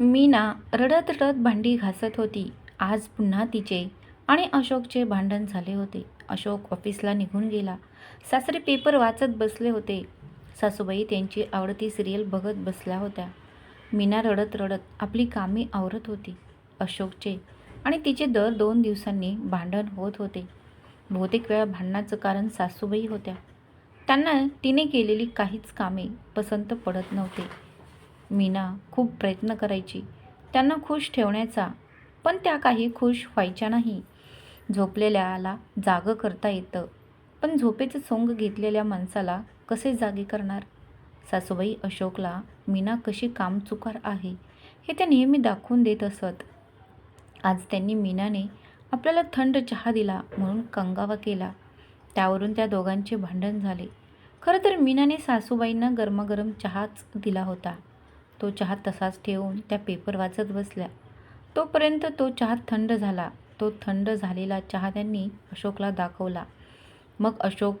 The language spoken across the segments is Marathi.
मीना रडत रडत भांडी घासत होती. आज पुन्हा तिचे आणि अशोकचे भांडण झाले होते. अशोक ऑफिसला निघून गेला. सासरे पेपर वाचत बसले होते. सासूबाई त्यांची आवडती सिरियल बघत बसल्या होत्या. मीना रडत रडत आपली कामे आवरत होती. अशोकचे आणि तिचे दर दोन दिवसांनी भांडण होत होते. बहुतेक वेळा भांडणाचं कारण सासूबाई होत्या. त्यांना तिने केलेली काहीच कामे पसंत पडत नव्हते. मीना खूप प्रयत्न करायची. त्यांना खुश ठेवण्याचा पण त्या काही खुश व्हायच्या नाही. झोपलेल्याला जागं करता येतं पण झोपेचं सोंग घेतलेल्या माणसाला कसे जागे करणार? सासूबाई अशोकला मीना कशी कामचुकार आहे? हे त्या नेहमी दाखवून देत असत. आज त्यांनी मीनाने आपल्याला थंड चहा दिला म्हणून कंगावा केला. त्यावरून त्या दोघांचे भांडण झाले. खरं तर मीनाने सासूबाईंना गरमागरम चहाच दिला होता. तो चहा तसाच ठेवून त्या पेपर वाचत बसल्या. तोपर्यंत तो चहा थंड झाला. तो थंड झालेला चहा त्यांनी अशोकला दाखवला. मग अशोक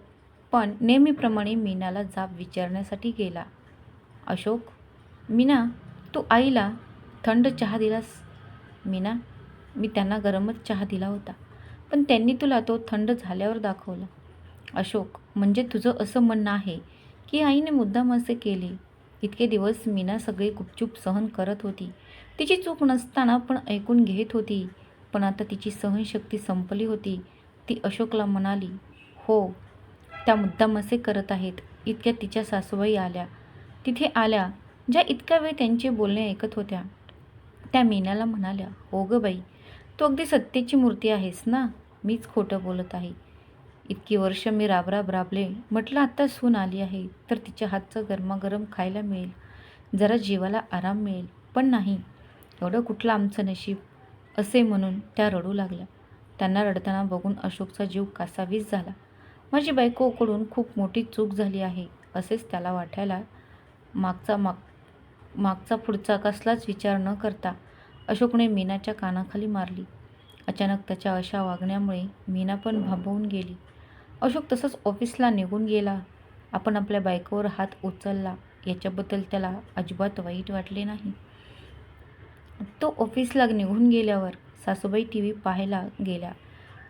पण नेहमीप्रमाणे मीनाला जाब विचारण्यासाठी गेला. अशोक मीना तू आईला थंड चहा दिलास? मीना मी त्यांना गरमच चहा दिला होता पण त्यांनी तुला तो थंड झाल्यावर दाखवला. अशोक म्हणजे तुझं असं म्हणणं आहे की आईने मुद्दाम असे केले इतके दिवस मीना सगळी गुपचूप सहन करत होती. तिची चूक नसताना पण ऐकून घेत होती. पण आता तिची सहनशक्ती संपली होती. ती अशोकला म्हणाली हो त्या मुद्दाम असे करत आहेत. इतक्या तिच्या सासूबाई आल्या. तिथे आल्या ज्या इतक्या वेळ त्यांचे बोलणे ऐकत होत्या. त्या मीनाला म्हणाल्या हो गं बाई तू अगदी सत्तेची मूर्ती आहेस ना? मीच खोटं बोलत आहे. इतकी वर्ष मी राबराब राबले. म्हटलं आत्ता सून आली आहे तर तिच्या हातचं गरमागरम खायला मिळेल. जरा जीवाला आराम मिळेल. पण नाही एवढं कुठलं आमचं नशीब? असे म्हणून त्या रडू लागल्या. त्यांना रडताना बघून अशोकचा जीव कासावीस झाला. माझी बायकोकडून खूप मोठी चूक झाली आहे असेच त्याला वाटायला मागचा माग मागचा पुढचा कसलाच विचार न करता अशोकने मीनाच्या कानाखाली मारली. अचानक त्याच्या अशा वागण्यामुळे मीना पण भांबवून गेली. अशोक तसंच ऑफिसला निघून गेला. आपण आपल्या बायकोवर हात उचलला. याच्याबद्दल त्याला अजिबात वाईट वाटले नाही. तो ऑफिसला निघून गेल्यावर सासूबाई टी व्ही पाहायला गेल्या.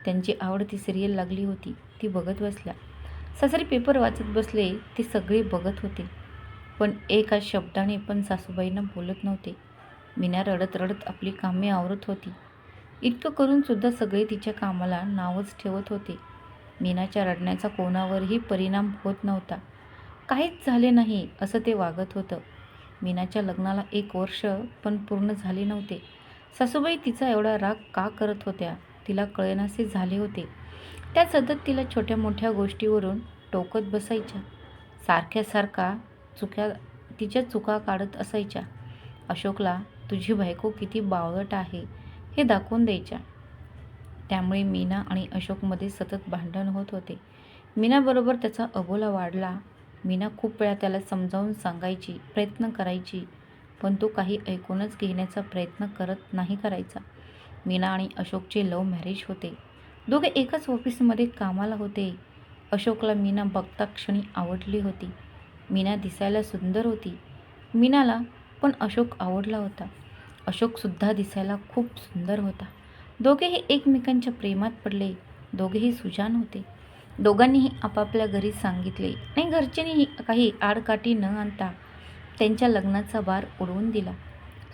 त्यांची आवडती सिरियल लागली होती. ती बघत बसल्या. सासरी पेपर वाचत बसले ते सगळे बघत होते. पण एका शब्दाने पण सासूबाईंना बोलत नव्हते. मीना रडत रडत आपली कामे आवरत होती. इतकं करूनसुद्धा सगळे तिच्या कामाला नावच ठेवत होते. मीनाच्या रडण्याचा कोणावरही परिणाम होत नव्हता. काहीच झाले नाही असं ते वागत होतं. मीनाच्या लग्नाला एक वर्ष पण पूर्ण झाले नव्हते. सासूबाई तिचा एवढा राग का करत होत्या तिला कळेनासे झाले होते. त्या सतत तिला छोट्या मोठ्या गोष्टीवरून टोकत बसायच्या. सारख्यासारखा चुक्या तिच्या चुका काढत असायच्या. अशोकला तुझी बायको किती बावळट आहे हे दाखवून द्यायच्या. त्यामुळे मीना आणि अशोकमध्ये सतत भांडण होत होते. मीनाबरोबर त्याचा अबोला वाढला. मीना खूप वेळा त्याला समजावून सांगायची प्रयत्न करायची पण तो काही ऐकूनच घेण्याचा प्रयत्न करत नाही करायचा. मीना आणि अशोकचे लव्ह मॅरेज होते. दोघे एकाच ऑफिसमध्ये कामाला होते. अशोकला मीना बघता क्षणी आवडली होती. मीना दिसायला सुंदर होती. मीनाला पण अशोक आवडला होता. अशोकसुद्धा दिसायला खूप सुंदर होता. दोघेही एकमेकांच्या प्रेमात पडले. दोघेही सुजान होते. दोघांनीही आपापल्या घरी सांगितले. आणि घरच्यांनीही काही आडकाठी न आणता त्यांच्या लग्नाचा वार उडवून दिला.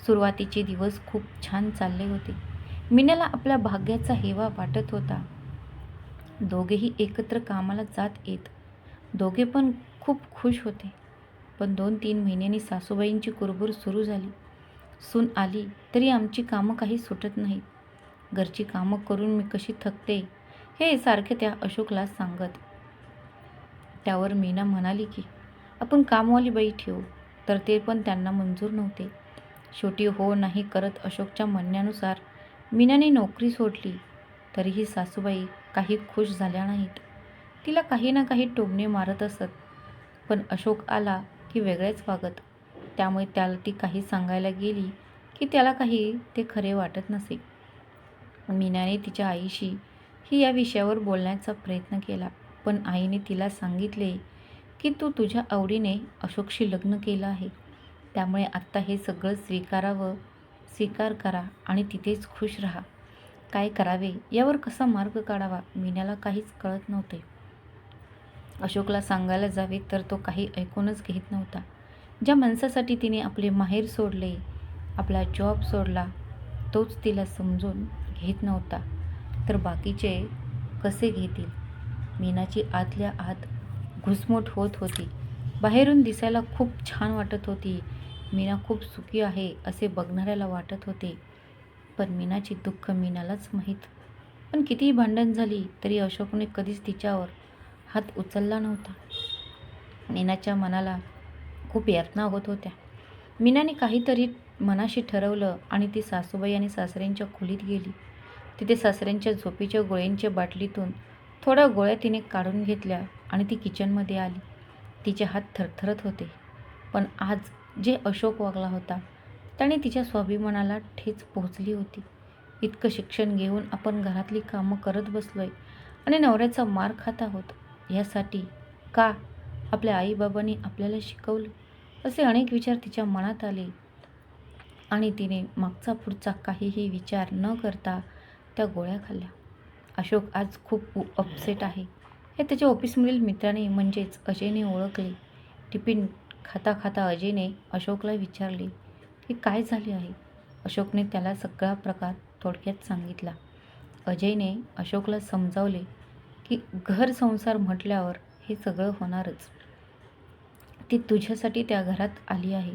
सुरुवातीचे दिवस खूप छान चालले होते. मीनाला आपल्या भाग्याचा हेवा वाटत होता. दोघेही एकत्र कामाला जात येत. दोघे पण खूप खुश होते. पण दोन तीन महिन्यांनी सासूबाईंची कुरबुर सुरू झाली. सून आली तरी आमची कामं काही सुटत नाहीत. घरची कामं करून मी कशी थकते हे सारखे त्या अशोकला सांगत. त्यावर मीना म्हणाली की आपण कामवाली बाई ठेवू. तर ते पण त्यांना मंजूर नव्हते. शेवटी हो नाही करत अशोकच्या म्हणण्यानुसार मीनाने नोकरी सोडली. तरीही सासूबाई काही खुश झाल्या नाहीत. तिला काही ना काही टोमणे मारत असत. पण अशोक आला की वेगळेच वागत. त्यामुळे त्याला ती काही सांगायला गेली की त्याला काही ते खरे वाटत नसे. मीनाने तिच्या आईशी ही या विषयावर बोलण्याचा प्रयत्न केला. पण आईने तिला सांगितले की तू तुझ्या आवडीने अशोकशी लग्न केलं आहे. त्यामुळे आत्ता हे सगळं स्वीकारावं. स्वीकार करा आणि तिथेच खुश राहा. काय करावे? यावर कसा मार्ग काढावा मीनाला काहीच कळत नव्हते. अशोकला सांगायला जावे तर तो काही ऐकूनच घेत नव्हता. ज्या माणसासाठी तिने आपले माहेर सोडले आपला जॉब सोडला तोच तिला समजून घेत नव्हता. तर बाकीचे कसे घेतील? मीनाची आतल्या आत घुसमट होत होती. बाहेरून दिसायला खूप छान वाटत होती. मीना खूप सुखी आहे असे बघणाऱ्याला वाटत होते. पण मीनाची दुःख मीनालाच माहीत. पण कितीही भांडण झाली तरी अशोकने कधीच तिच्यावर हात उचलला नव्हता. मीनाच्या मनाला खूप यातना होत होत्या. मीनाने काहीतरी मनाशी ठरवलं आणि ती सासूबाई आणि सासऱ्यांच्या खोलीत गेली. तिथे सासऱ्यांच्या झोपीच्या गोळ्यांच्या बाटलीतून थोड्या गोळ्या तिने काढून घेतल्या आणि ती किचनमध्ये आली. तिचे हात थरथरत होते. पण आज जे अशोक वागला होता त्याने तिच्या स्वाभिमानाला ठेच पोहोचली होती. इतकं शिक्षण घेऊन आपण घरातली कामं करत बसलोय आणि नवऱ्याचा मार खात आहोत. यासाठी का आपल्या आईबाबांनी आपल्याला शिकवलं? असे अनेक विचार तिच्या मनात आले आणि तिने मागचा पुढचा काहीही विचार न करता त्या गोळ्या खाल्ल्या. अशोक आज खूप अपसेट आहे. हे त्याच्या ऑफिसमधील मित्राने म्हणजेच अजयने ओळखले. टिफिन खाता खाता अजयने अशोकला विचारले की काय झाले आहे? अशोकने त्याला सगळा प्रकार थोडक्यात सांगितला. अजयने अशोकला समजावले की घर संसार म्हटल्यावर हे सगळं होणारच. ती तुझ्यासाठी त्या घरात आली आहे.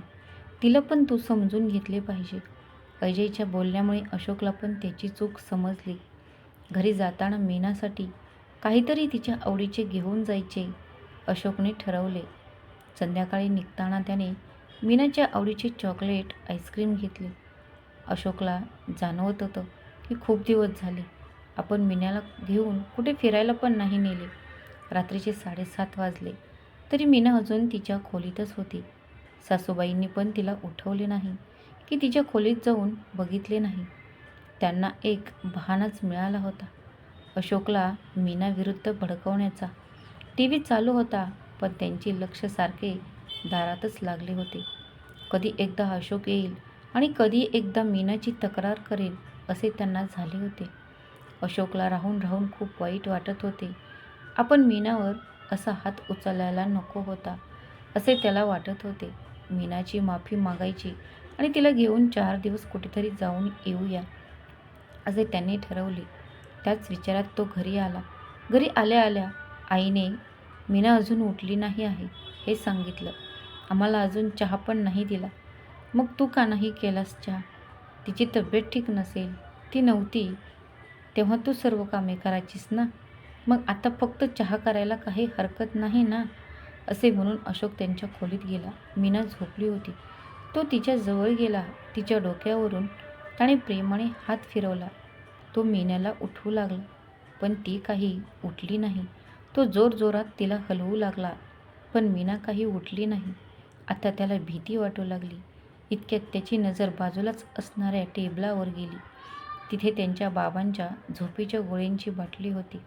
तिला पण तू समजून घेतले पाहिजे. अजयच्या बोलण्यामुळे अशोकला पण त्याची चूक समजली. घरी जाताना मीनासाठी काहीतरी तिच्या आवडीचे घेऊन जायचे अशोकने ठरवले. संध्याकाळी निघताना त्याने मीनाच्या आवडीचे चॉकलेट आईस्क्रीम घेतले. अशोकला जाणवत होतं की खूप दिवस झाले. आपण मीनाला घेऊन कुठे फिरायला पण नाही नेले. रात्रीचे साडेसात वाजले. तरी मीना अजून तिच्या खोलीतच होती. सासूबाईंनी पण तिला उठवले नाही. की तिच्या खोलीत जाऊन बघितले नाही. त्यांना एक बहाणाच मिळाला होता. अशोकला मीनाविरुद्ध भडकवण्याचा. टी व्ही चालू होता पण त्यांचे लक्ष सारखे दारातच लागले होते. कधी एकदा अशोक येईल आणि कधी एकदा मीनाची तक्रार करेल असे त्यांना झाले होते. अशोकला राहून राहून खूप वाईट वाटत होते. आपण मीनावर असा हात उचलायला नको होता असे त्याला वाटत होते. मीनाची माफी मागायची आणि तिला घेऊन चार दिवस कुठेतरी जाऊन येऊया. असे त्यांनी ठरवले. त्याच विचारात तो घरी आला. घरी आल्या आल्या आईने मीना अजून उठली नाही आहे हे सांगितलं. आम्हाला अजून चहा पण नाही दिला. मग तू का नाही केलास चहा? तिची तब्येत ठीक नसेल. ती नव्हती. तेव्हा तू सर्व कामे करायचीस ना? मग आता फक्त चहा करायला काही हरकत नाही ना? असे म्हणून अशोक त्यांच्या खोलीत गेला. मीना झोपली होती. तो तिच्या जवळ गेला तिच्या डोक्यावरून त्याने प्रेमाने हात फिरवला. तो मीनाला उठवू लागला पण ती काही उठली नाही. तो जोरजोरात तिला हलवू लागला पण मीना काही उठली नाही. आता त्याला भीती वाटू लागली. इतक्यात त्याची नजर बाजूलाच असणाऱ्या टेबलावर गेली. तिथे त्यांच्या बाबांच्या झोपेच्या गोळ्यांची बाटली होती.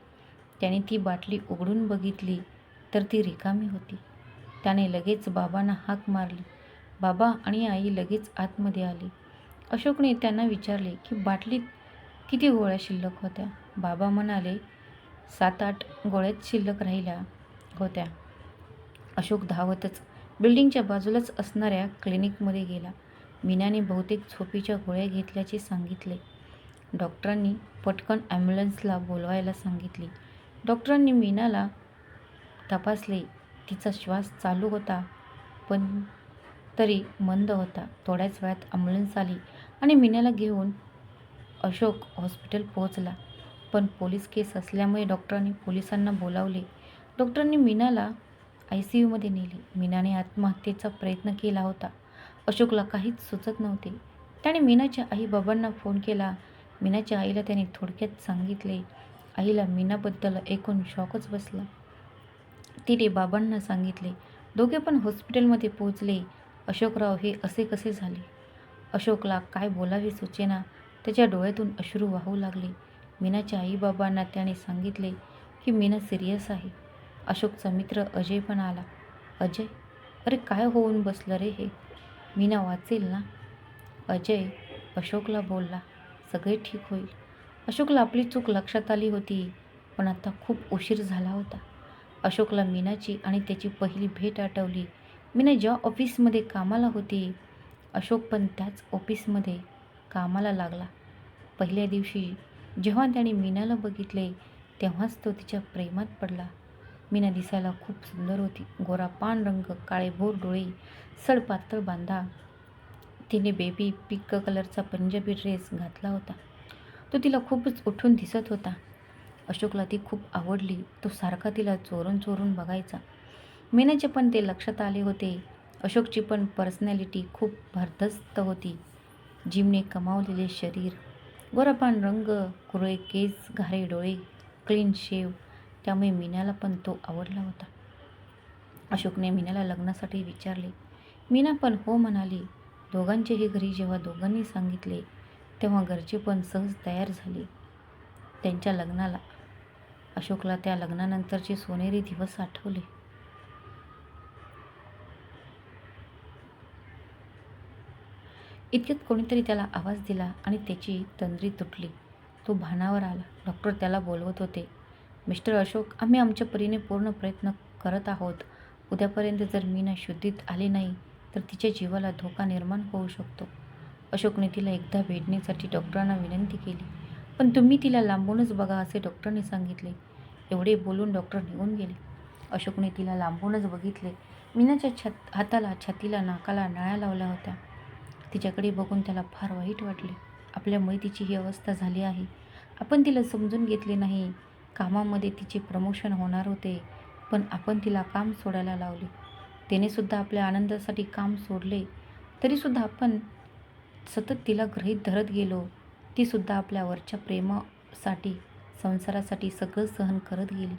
त्याने ती बाटली उघडून बघितली तर ती रिकामी होती. त्याने लगेच बाबांना हाक मारली. बाबा आणि आई लगेच आतमध्ये आली. अशोकने त्यांना विचारले की बाटलीत किती गोळ्या शिल्लक होत्या? बाबा म्हणाले सात आठ गोळ्यात शिल्लक राहिल्या होत्या. अशोक धावतच बिल्डिंगच्या बाजूलाच असणाऱ्या क्लिनिकमध्ये गेला. मीनाने बहुतेक झोपीच्या गोळ्या घेतल्याचे सांगितले. डॉक्टरांनी पटकन ॲम्ब्युलन्सला बोलवायला सांगितली. डॉक्टरांनी मीनाला तपासले. तिचा श्वास चालू होता पण तरी मंद होता. थोड्याच वेळात ॲम्ब्युलन्स आली आणि मीनाला घेऊन अशोक हॉस्पिटल पोहोचला. पण पोलीस केस असल्यामुळे डॉक्टरांनी पोलिसांना बोलावले. डॉक्टरांनी मीनाला आय सी यूमध्ये नेले. मीनाने आत्महत्येचा प्रयत्न केला होता. अशोकला काहीच सुचत नव्हते. त्याने मीनाच्या आई बाबांना फोन केला. मीनाच्या आईला त्याने थोडक्यात सांगितले. आईला मीनाबद्दल ऐकून शॉकच बसला. तिने बाबांना सांगितले. दोघे पण हॉस्पिटलमध्ये पोहोचले. अशोकराव हे असे कसे झाले? अशोकला काय बोलावे सुचेना? त्याच्या डोळ्यातून अश्रू वाहू लागले. मीनाच्या आईबाबांना त्याने सांगितले की मीना सिरियस आहे. अशोकचा मित्र अजय पण आला. अजय? अरे काय होऊन बसलं रे हे? मीना वाचेल ना? अजय अशोकला बोलला सगळे ठीक होईल. अशोकला आपली चूक लक्षात आली होती पण आता खूप उशीर झाला होता. अशोकला मीनाची आणि त्याची पहिली भेट आठवली. मी ना जेव्हा ऑफिसमध्ये कामाला होती अशोक पण त्याच ऑफिसमध्ये कामाला लागला. पहिल्या दिवशी जेव्हा त्याने मीनाला बघितले तेव्हाच तो तिच्या प्रेमात पडला. मीना दिसायला खूप सुंदर होती. गोरा पान रंग काळे भोर डोळे सडपातळ बांधा. तिने बेबी पिंक कलरचा पंजाबी ड्रेस घातला होता. तो तिला खूपच उठून दिसत होता. अशोकला ती खूप आवडली. तो सारखा तिला चोरून चोरून बघायचा. मीनाचे पण ते लक्षात आले होते. अशोकची पण पर्सनॅलिटी खूप भरदस्त होती. जिमने कमावलेले शरीर गोरापान रंग कुरळे केस घारे डोळे क्लीन शेव त्यामुळे मीनाला पण तो आवडला होता. अशोकने मीनाला लग्नासाठी विचारले. मीना पण हो म्हणाली दोघांचेही घरी जेव्हा दोघांनी सांगितले तेव्हा घरचे पण सहज तयार झाले. त्यांच्या लग्नाला. अशोकला त्या लग्नानंतरचे सोनेरी दिवस आठवले. इतक्यात कोणीतरी त्याला आवाज दिला आणि त्याची तंद्री तुटली. तो भानावर आला. डॉक्टर त्याला बोलवत होते मिस्टर अशोक आम्ही आमच्या परीने पूर्ण प्रयत्न करत आहोत. उद्यापर्यंत जर मीना शुद्धीत आली नाही तर तिच्या जीवाला धोका निर्माण होऊ शकतो. अशोकने तिला एकदा भेटण्यासाठी डॉक्टरांना विनंती केली. पण तुम्ही तिला लांबूनच बघा असे डॉक्टरने सांगितले. एवढे बोलून डॉक्टर निघून गेले. अशोकने तिला लांबूनच बघितले. मीनाच्या छत हाताला छातीला नाकाला नळ्या लावल्या होत्या. तिच्याकडे बघून त्याला फार वाईट वाटले. आपल्यामुळे तिची ही अवस्था झाली आहे. आपण तिला समजून घेतले नाही. कामामध्ये तिचे प्रमोशन होणार होते पण आपण तिला काम सोडायला लावले. तिनेसुद्धा आपल्या आनंदासाठी काम सोडले. तरीसुद्धा आपण सतत तिला गृहीत धरत गेलो. तीसुद्धा आपल्या वरच्या प्रेमासाठी संसारासाठी सगळं सहन करत गेली.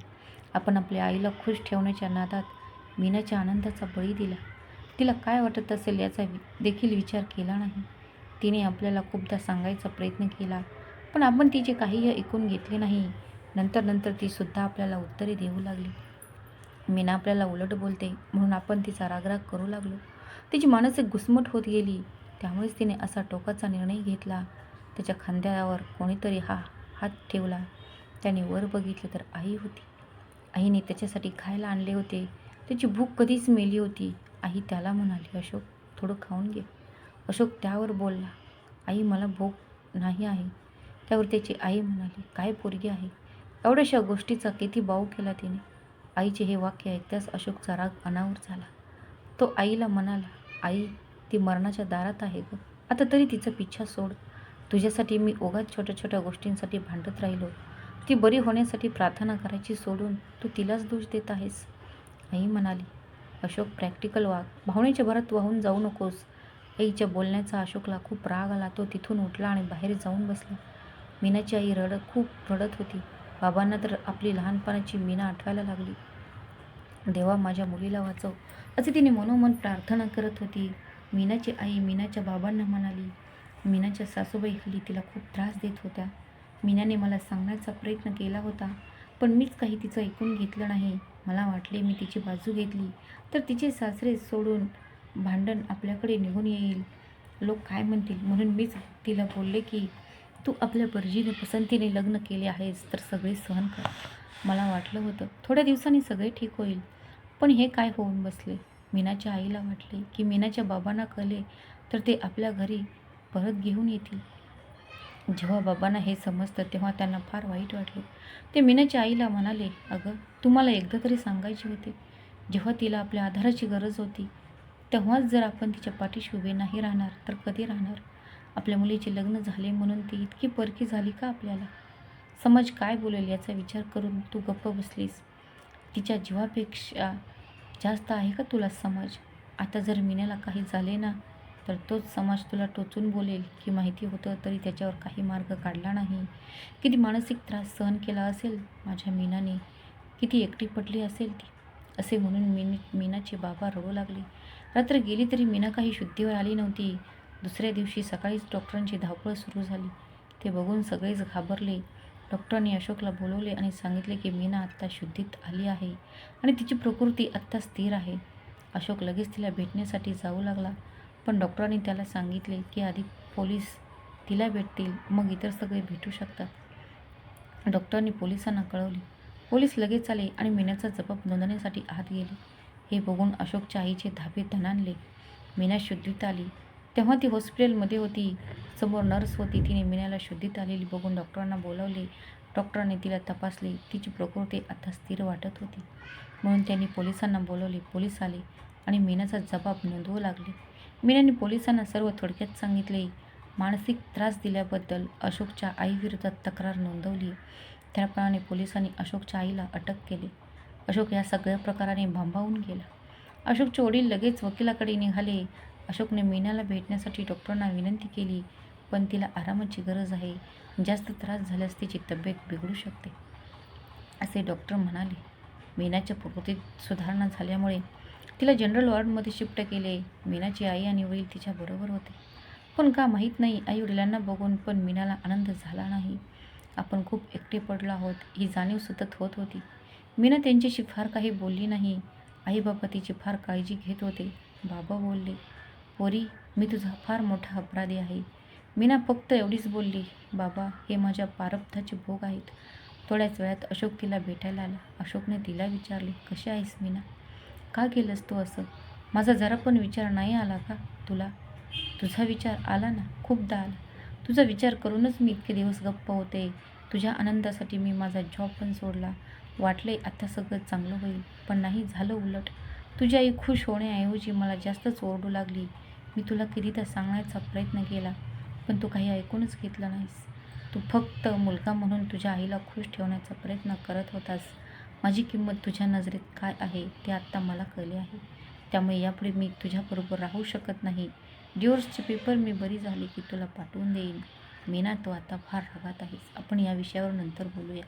आपण आपल्या आईला खुश ठेवण्याच्या नादात मीनाच्या आनंदाचा बळी दिला. तिला काय वाटत असेल याचा वि देखील विचार केला नाही. तिने आपल्याला खूपदा सांगायचा प्रयत्न केला पण आपण तिचे काही ऐकून घेतले नाही. नंतर नंतर तीसुद्धा आपल्याला उत्तरे देऊ लागली. मीना आपल्याला उलट बोलते म्हणून आपण तिचा रागराग करू लागलो. तिची मानसिक घुसमट होत गेली. त्यामुळेच तिने असा टोकाचा निर्णय घेतला. त्याच्या खांद्यावर कोणीतरी हा हात ठेवला. त्याने वर बघितलं तर आई होती. आईने त्याच्यासाठी खायला आणले होते. त्याची भूक कधीच मेली होती. आई त्याला म्हणाली अशोक थोडं खाऊन घे. अशोक त्यावर बोलला आई मला भूक नाही आहे. त्यावर त्याची आई म्हणाली काय पोरगी आहे? एवढ्याशा गोष्टीचा किती बाऊ केला तिने. आईचे हे वाक्य ऐकताच अशोकचा राग अनावर झाला. तो आईला म्हणाला आई ती मरणाच्या दारात आहे ग. आता तरी तिचा पिच्छा सोड. तुझ्यासाठी मी ओघात छोट्या छोट्या गोष्टींसाठी भांडत राहिलो. ती बरी होण्यासाठी प्रार्थना करायची सोडून तू तिलाच दोष देत आहेस. आई म्हणाली अशोक प्रॅक्टिकल वाग भावनेच्या भरात वाहून जाऊ नकोस. आईच्या बोलण्याचा अशोकला खूप राग आला. तो तिथून उठला आणि बाहेर जाऊन बसला. मीनाची आई रडत खूप रडत होती. बाबांना तर आपली लहानपणाची मीना आठवायला लागली. देवा माझ्या मुलीला वाचव. असे तिने मनोमन प्रार्थना करत होती. मीनाची आई मीनाच्या बाबांना म्हणाली मीनाच्या सासूबाई हल्ली तिला खूप त्रास देत होत्या. मीनाने मला सांगण्याचा प्रयत्न केला होता पण मीच काही तिचं ऐकून घेतलं नाही. मला वाटले मी तिची बाजू घेतली तर तिचे सासरे सोडून भांडण आपल्याकडे निघून येईल. लोक काय म्हणतील? म्हणून मीच तिला बोलले की तू आपल्या मर्जीने पसंतीने लग्न केले आहेस तर सगळे सहन कर. मला वाटलं होतं थोड्या दिवसांनी सगळे ठीक होईल. पण हे काय होऊन बसले? मीनाच्या आईला वाटले की मीनाच्या बाबांना कळले तर ते आपल्या घरी परत घेऊन येतील. जेव्हा बाबांना हे समजतं तेव्हा त्यांना फार वाईट वाटले. ते मीनाच्या आईला म्हणाले अगं तुम्हाला एकदा तरी सांगायचे होते. जेव्हा तिला आपल्या आधाराची गरज होती तेव्हाच जर आपण तिच्या पाठीशी उभे नाही राहणार तर कधी राहणार? आपल्या मुलीचे लग्न झाले म्हणून ती इतकी परकी झाली का आपल्याला? समाज काय बोलेल याचा विचार करून तू गप्प बसलीस? तिच्या जीवापेक्षा जास्त आहे का तुला समाज? आता जर मीनाला काही झाले ना तर तोच समाज तुला टोचून बोलेल की माहिती होतं तरी त्याच्यावर काही मार्ग काढला नाही. किती मानसिक त्रास सहन केला असेल माझ्या मीनाने किती एकटी पडली असेल ती. असे म्हणून मीनी मीनाचे बाबा रडू लागले. रात्र गेली तरी मीना काही शुद्धीवर आली नव्हती. दुसऱ्या दिवशी सकाळीच डॉक्टरांची धावपळ सुरू झाली. ते बघून सगळेच घाबरले. डॉक्टरांनी अशोकला बोलवले आणि सांगितले की मीना आत्ता शुद्धीत आली आहे आणि तिची प्रकृती आत्ता स्थिर आहे. अशोक लगेच तिला भेटण्यासाठी जाऊ लागला. पण डॉक्टरांनी त्याला सांगितले की आधी पोलीस तिला भेटतील मग इतर सगळे भेटू शकतात. डॉक्टरांनी पोलिसांना कळवले. पोलीस लगेच आले आणि मीनाचा जबाब नोंदवण्यासाठी आत गेले. हे बघून अशोकच्या आईचे धाबे धनानले. मीना शुद्धीत आली. तेव्हा ती हॉस्पिटलमध्ये होती. समोर नर्स होती. तिने मीनाला शुद्धीत आलेली बघून डॉक्टरांना बोलावले. डॉक्टरांनी तिला तपासले. तिची प्रकृती आता स्थिर वाटत होती. म्हणून त्यांनी पोलिसांना बोलवले. पोलीस आले आणि मीनाचा जबाब नोंदवू लागले. मीनाने पोलिसांना सर्व थोडक्यात सांगितले. मानसिक त्रास दिल्याबद्दल अशोकच्या आईविरोधात तक्रार नोंदवली. त्याप्रमाणे पोलिसांनी अशोकच्या आईला अटक केली. अशोक या सगळ्या प्रकाराने भांबावून गेला. अशोकचे वडील लगेच वकिलाकडे निघाले. अशोकने मीनाला भेटण्यासाठी डॉक्टरांना विनंती केली पण तिला आरामाची गरज आहे. जास्त त्रास झाल्यास तिची तब्येत बिघडू शकते असे डॉक्टर म्हणाले. मीनाच्या प्रकृतीत सुधारणा झाल्यामुळे तिला जनरल वॉर्डमध्ये शिफ्ट केले. मीनाची आई आणि वडील तिच्याबरोबर होते. पण का माहीत नाही आई वडिलांना बघून पण मीनाला आनंद झाला नाही. आपण खूप एकटे पडलो आहोत ही जाणीव सतत होत होती. मीना त्यांच्याशी फार काही बोलली नाही. आई बाबा तिची फार काळजी घेत होते. बाबा बोलले पोरी मी तुझा फार मोठा अपराधी आहे. मीना फक्त एवढीच बोलली बाबा हे माझ्या पारब्धाचे भोग आहेत. थोड्याच वेळात अशोक तिला भेटायला आला. अशोकने तिला विचारले कशी आहेस मीना? का केलंस तू असं? माझा जरा पण विचार नाही आला का तुला? तुझा विचार आला ना? खूपदा आला. तुझा विचार करूनच मी इतके दिवस गप्प होते. तुझ्या आनंदासाठी मी माझा जॉब पण सोडला. वाटले आता सगळं चांगलं होईल पण नाही झालं उलट. तुझी आई खुश होण्याऐवजी मला जास्तच ओरडू लागली. मी तुला कितीदा सांगण्याचा प्रयत्न केला पण तू काही ऐकूनच घेतलं नाहीस. तू फक्त मुलगा म्हणून तुझ्या आईला खुश ठेवण्याचा प्रयत्न करत होतास. माझी किंमत तुझ्या नजरेत काय आहे ते आत्ता मला कळले आहे. त्यामुळे यापुढे मी तुझ्याबरोबर राहू शकत नाही. डिवोर्सचे पेपर मी बरी झाली की तुला पाठवून देईन. मीना तू आता फार रागात आहेस. आपण या विषयावर नंतर बोलूया.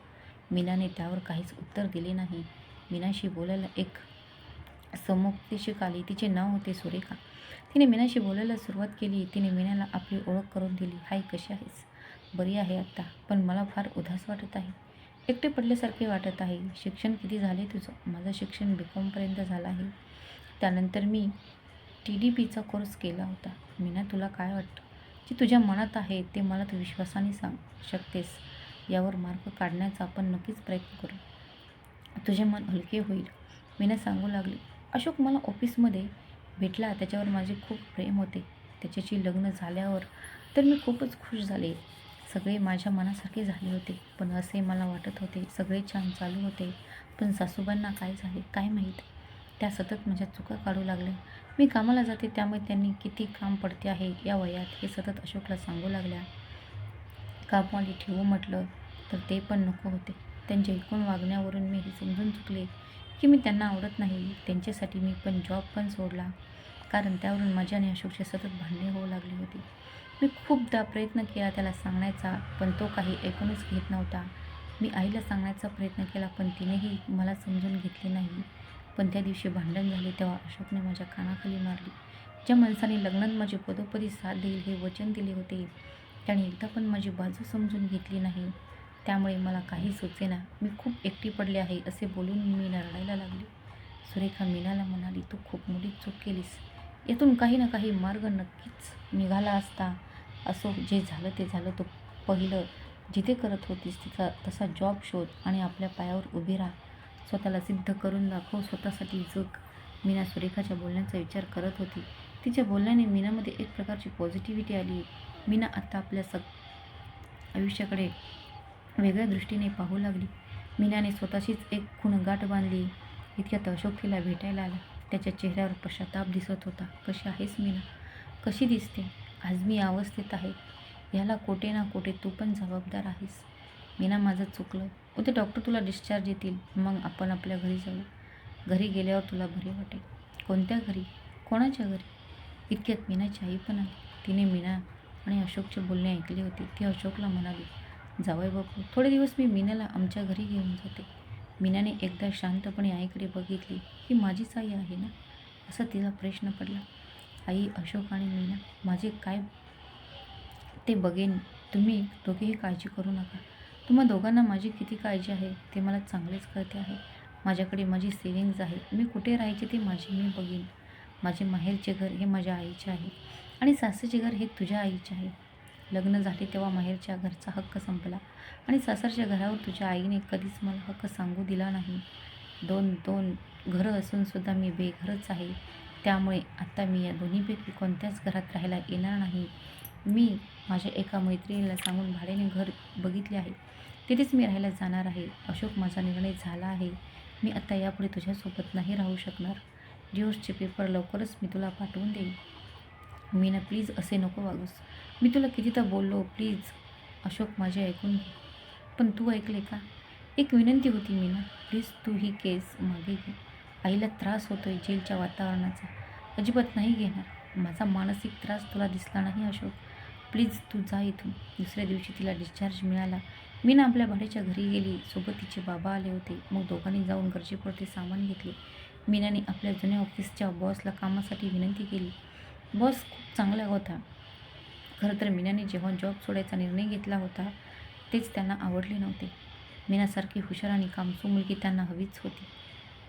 मीनाने त्यावर काहीच उत्तर दिले नाही. मीनाशी बोलायला एक समुपदेशक आली तिचे नाव होते सुरेखा. तिने मीनाशी बोलायला सुरुवात केली. तिने मीनाला आपली ओळख करून दिली. हाय कशी आहेस? बरी आहे आत्ता. पण मला फार उदास वाटत आहे. एकटे पडल्यासारखे वाटत आहे. शिक्षण किती झाले तुझं? माझं शिक्षण बी कॉमपर्यंत झालं आहे. त्यानंतर मी टी डी पीचा कोर्स केला होता. मी ना तुला काय वाटतं? जे तुझ्या मनात आहे ते मला तू विश्वासाने सांग. शकतेस. यावर मार्ग काढण्याचा आपण नक्कीच प्रयत्न करू. तुझे मन हलके होईल. मी ना सांगू लागले. अशोक मला ऑफिसमध्ये भेटला. त्याच्यावर माझे खूप प्रेम होते. त्याच्याशी लग्न झाल्यावर तर मी खूपच खुश झाले. सगळे माझ्या मनासारखे झाले होते. पण असे मला वाटत होते सगळे छान चालू होते. पण सासूबांना काय झाले काय माहीत? त्या सतत माझ्या चुका काढू लागल्या. मी कामाला जाते त्यामुळे त्यांनी किती काम पडते आहे या वयात हे सतत अशोकला सांगू लागल्या. कामवाली ठेवू म्हटलं तर ते पण नको होते. त्यांच्या एकूण वागण्यावरून मी हे समजून चुकले की मी त्यांना आवडत नाही. त्यांच्यासाठी मी पण जॉब पण सोडला. कारण त्यावरून माझ्या आणि अशोकचे सतत भांडणे होऊ लागली होती. मी खूपदा प्रयत्न केला त्याला सांगण्याचा पण तो काही ऐकूनच घेत नव्हता. मी आईला सांगण्याचा प्रयत्न केला पण तिनेही मला समजून घेतले नाही. पण त्या दिवशी भांडण झाले तेव्हा अशोकने माझ्या कानाखाली मारली. ज्या माणसाने लग्नात माझी पदोपदी साथ देईल हे वचन दिले होते त्याने एकदा पण माझी बाजू समजून घेतली नाही. त्यामुळे मला काही सुचेना मी खूप एकटी पडले आहे असे बोलून मी रडायला लागली. सुरेखा मीनाला म्हणाली तू खूप मोठी चूक केलीस. यातून काही ना काही मार्ग नक्कीच निघाला असता. असो जे झालं ते झालं तो पहिलं जिथे करत होतीस तिचा तसा जॉब शोध आणि आपल्या पायावर उभी राहा. स्वतःला सिद्ध करून दाखव स्वतःसाठी जग. मीना सुरेखाच्या बोलण्याचा विचार करत होती. तिच्या बोलण्याने मीनामध्ये एक प्रकारची पॉझिटिव्हिटी आली. मीना आता आपल्या सग आयुष्याकडे वेगळ्या दृष्टीने पाहू लागली. मीनाने स्वतःशीच एक खुणगाठ बांधली. इतक्यात अशोक तिला भेटायला आला. त्याच्या चेहऱ्यावर पश्चाताप दिसत होता. कशी आहेस मीना? कशी दिसते? आज मी अवस्थेत आहे. ह्याला कोठे ना कोठे तू पण जबाबदार आहेस. मीना माझं चुकलं. उद्या डॉक्टर तुला डिस्चार्ज येतील. मग आपण आपल्या घरी जाऊ. घरी गेल्यावर तुला बरे वाटेल. कोणत्या घरी? कोणाच्या घरी? इतक्यात मीनाची आई पण आली. तिने मीना आणि अशोकचे बोलणे ऐकले होते. ती अशोकला म्हणाली जावय बापू थोडे दिवस मी मीनाला आमच्या घरी घेऊन जाते. मीनाने एकदा शांतपणे आईकडे बघितली ही माझीच आई आहे ना? असा तिला प्रश्न पडला. आई अशोक आणि मीना माझे काय? ते बघेन. तुम्ही दोघेही काळजी करू नका. तुम्हा दोघांना माझी किती काळजी आहे ते मला चांगलेच कळते आहे. माझ्याकडे माझी सेविंग्ज आहे. मी कुठे राहायचे ते माझे मी बघेन. माझे माहेरचे घर हे माझ्या आईचे आहे. आणि सासूचे घर हे तुझ्या आईचे आहे. लग्न झाले तेव्हा माहेरच्या घरचा हक्क संपला. आणि सासरच्या घरावर तुझ्या आईने कधीच मला हक्क सांगू दिला नाही. दोन दोन घरं असूनसुद्धा मी बेघरच आहे. त्यामुळे आत्ता मी या दोन्हीपैकी कोणत्याच घरात राहायला येणार नाही. मी माझ्या एका मैत्रिणीला सांगून भाड्याने घर बघितले आहे. तिथेच मी राहायला जाणार आहे. अशोक माझा निर्णय झाला आहे. मी आत्ता यापुढे तुझ्यासोबत नाही राहू शकणार. डिवोर्सचे पेपर लवकरच मी तुला पाठवून देईन. मी ना प्लीज असे नको वागूस. मी तुला कितीदा बोललो प्लीज अशोक माझे ऐकून घे. पण तू ऐकले का? एक विनंती होती मी ना प्लीज तू ही केस मागे घे. आईला त्रास आहे जेलच्या वातावरणाचा. अजिबात नाही घेणार. माझा मानसिक त्रास तुला दिसला नाही अशोक. प्लीज तू जा इथून. दुसऱ्या दिवशी तिला डिस्चार्ज मिळाला. मी ना आपल्या भाड्याच्या घरी गेली. सोबत तिचे बाबा आले होते. मग दोघांनी जाऊन गरजेपुरते सामान घेतले. मीनाने आपल्या जुन्या ऑफिसच्या बॉसला कामासाठी विनंती केली. बॉस खूप चांगला होता खरं तर मीनाने जेव्हा जॉब सोडायचा निर्णय घेतला होता तेच त्यांना आवडले नव्हते. मीनासारखी हुशार आणि कामसू मुलगी त्यांना हवीच होती.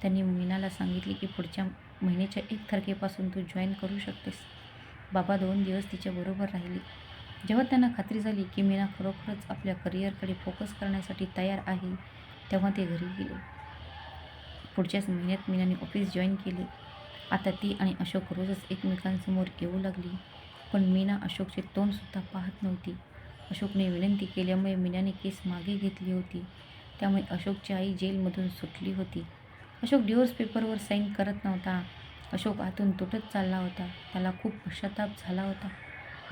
त्यांनी मीनाला सांगितले की पुढच्या महिन्याच्या एक तारखेपासून तू जॉईन करू शकतेस. बाबा दोन दिवस तिच्याबरोबर राहिले. जेव्हा त्यांना खात्री झाली की मीना खरोखरच आपल्या करिअरकडे फोकस करण्यासाठी तयार आहे तेव्हा ते घरी गेले. पुढच्याच महिन्यात मीनाने ऑफिस जॉईन केले. आता ती आणि अशोक रोजच एकमेकांसमोर येऊ लागली. पण मीना अशोकचे तोंडसुद्धा पाहत नव्हती. अशोकने विनंती केल्यामुळे मीनाने केस मागे घेतली होती. त्यामुळे अशोकची आई जेलमधून सुटली होती. अशोक डिवोर्स पेपरवर साईन करत नव्हता. अशोक आतून तुटत चालला होता. त्याला खूप पश्चाताप झाला होता.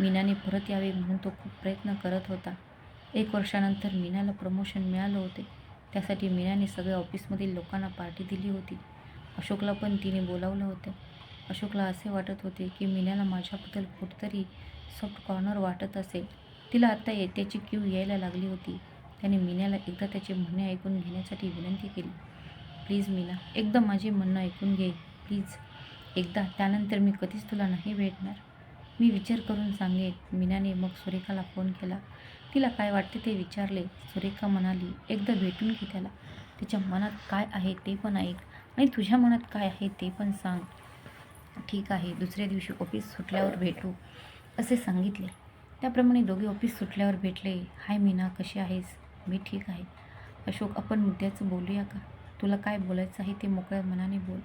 मीनाने परत यावे म्हणून तो खूप प्रयत्न करत होता. एक वर्षानंतर मीनाला प्रमोशन मिळालं होते. त्यासाठी मीनाने सगळ्या ऑफिसमधील लोकांना पार्टी दिली होती. अशोकला पण तिने बोलावलं होतं. अशोकला असे वाटत होते की मीनाला माझ्याबद्दल कुठतरी सॉफ्ट कॉर्नर वाटत असेल. तिला आत्ता ये त्याची क्यू यायला लागली होती. त्याने मीनाला एकदा त्याचे म्हणणे ऐकून घेण्यासाठी विनंती केली. प्लीज मीना एकदा माझे म्हणणं ऐकून घे. प्लीज एकदा. त्यानंतर मी कधीच तुला नाही भेटणार. मी विचार करून सांगेन. मीनाने मग सुरेखाला फोन केला. तिला काय वाटते ते विचारले. सुरेखा म्हणाली एकदा भेटून घे त्याला. तिच्या मनात काय आहे ते पण ऐक. आणि तुझ्या मनात काय आहे ते पण सांग. ठीक आहे दुसऱ्या दिवशी ऑफिस सुटल्यावर भेटू असे सांगितले. त्याप्रमाणे दोघे ऑफिस सुटल्यावर भेटले. हाय मीना कशी आहेस? मी ठीक आहे. अशोक आपण मुद्द्याचं बोलूया का? तुला काय बोलायचं आहे ते मोकळ्या मनाने बोल.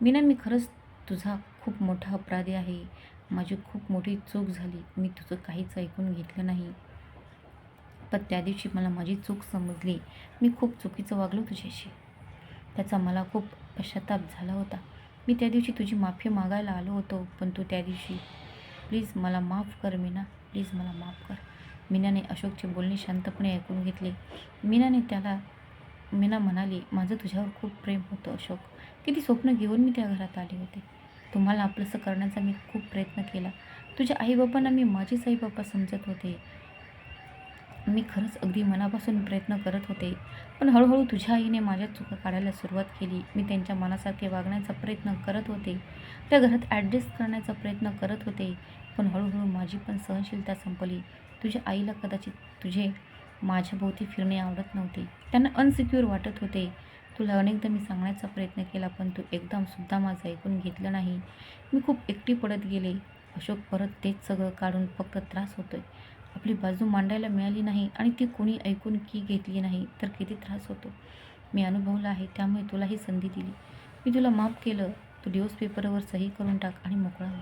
मीना मी खरंच तुझा खूप मोठा अपराधी आहे. माझी खूप मोठी चूक झाली. मी तुझं काहीच ऐकून घेतलं नाही. पण त्या दिवशी मला माझी चूक समजली. मी खूप चुकीचं वागलो तुझ्याशी. त्याचा मला खूप पश्चाताप झाला होता. मी त्या दिवशी तुझी माफी मागायला आलो होतो पण तू त्या दिवशी प्लीज मला माफ कर मीना. प्लीज मला माफ कर. मीनाने अशोकचे बोलणे शांतपणे ऐकून घेतले. मीनाने त्याला मीना म्हणाली माझं तुझ्यावर खूप प्रेम होतं अशोक. किती स्वप्न घेऊन मी त्या घरात आले होते. तुम्हाला आपलंसं करण्याचा मी खूप प्रयत्न केला. तुझ्या आईबापांना मी माझेच आईबापा समजत होते. मी खरंच अगदी मनापासून प्रयत्न करत होते. पण हळूहळू तुझ्या आईने माझ्या चुका काढायला सुरुवात केली. मी त्यांच्या मनासारखे वागण्याचा प्रयत्न करत होते. त्या घरात ॲडजस्ट करण्याचा प्रयत्न करत होते. पण हळूहळू माझी पण सहनशीलता संपली. तुझ्या आईला कदाचित तुझे माझ्याभोवती फिरणे आवडत नव्हते. त्यांना अनसिक्युअर वाटत होते. तुला अनेकदा मी सांगण्याचा प्रयत्न केला पण तू एकदमसुद्धा माझं ऐकून घेतलं नाही. मी खूप एकटी पडत गेले. अशोक परत तेच सगळं काढून फक्त त्रास होतोय. आपली बाजू मांडायला मिळाली नाही आणि ती कोणी ऐकून की घेतली नाही तर किती त्रास होतो. मी अनुभवला आहे त्यामुळे तुला ही संधी दिली. मी तुला माफ केलं. तू डिवोर्स पेपरवर सही करून टाक आणि मोकळा हो.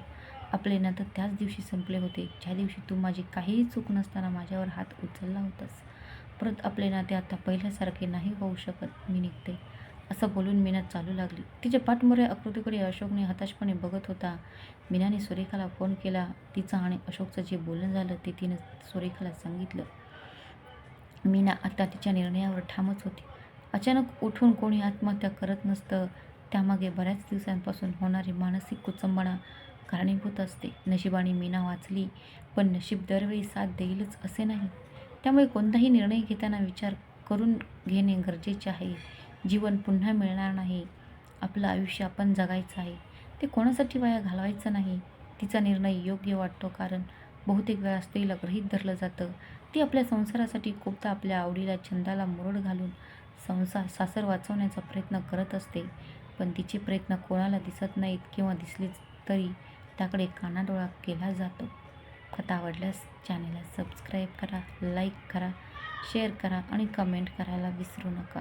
आपले नातं त्याच दिवशी संपले होते ज्या दिवशी तू माझी काहीही चूक नसताना माझ्यावर हात उचलला होतास. परत आपले नाते आता पहिल्यासारखे नाही होऊ शकत. मी निघते. असं बोलून मीना चालू लागली. तिच्या पाठमोऱ्या आकृतीकडे अशोकने हताशपणे बघत होता. मीनाने सुरेखाला फोन केला. तिचं आणि अशोकचं जे बोलणं झालं ते तिनं सुरेखाला सांगितलं. मीना आता तिच्या निर्णयावर ठामच होती. अचानक उठून कोणी आत्महत्या करत नसतं. त्यामागे बऱ्याच दिवसांपासून होणारी मानसिक कुचंबणा कारणीभूत असते. नशिबाने मीना वाचली पण नशीब दरवेळी साथ देईलच असे नाही. त्यामुळे कोणताही निर्णय घेताना विचार करून घेणे गरजेचे आहे. जीवन पुन्हा मिळणार नाही. आपलं आयुष्य आपण जगायचं आहे. ते कोणासाठी वाया घालवायचं नाही. तिचा निर्णय योग्य वाटतो कारण बहुतेक वेळा स्त्रीला गृहीत धरलं जातं. ती आपल्या संसारासाठी खूपदा आपल्या आवडीला छंदाला मुरड घालून संसार सासर वाचवण्याचा प्रयत्न करत असते. पण तिचे प्रयत्न कोणाला दिसत नाहीत किंवा दिसलेच तरी त्याकडे कानाडोळा केला जातो. कथा आवडल्यास चॅनलला सबस्क्राईब करा लाईक करा शेअर करा आणि कमेंट करायला विसरू नका.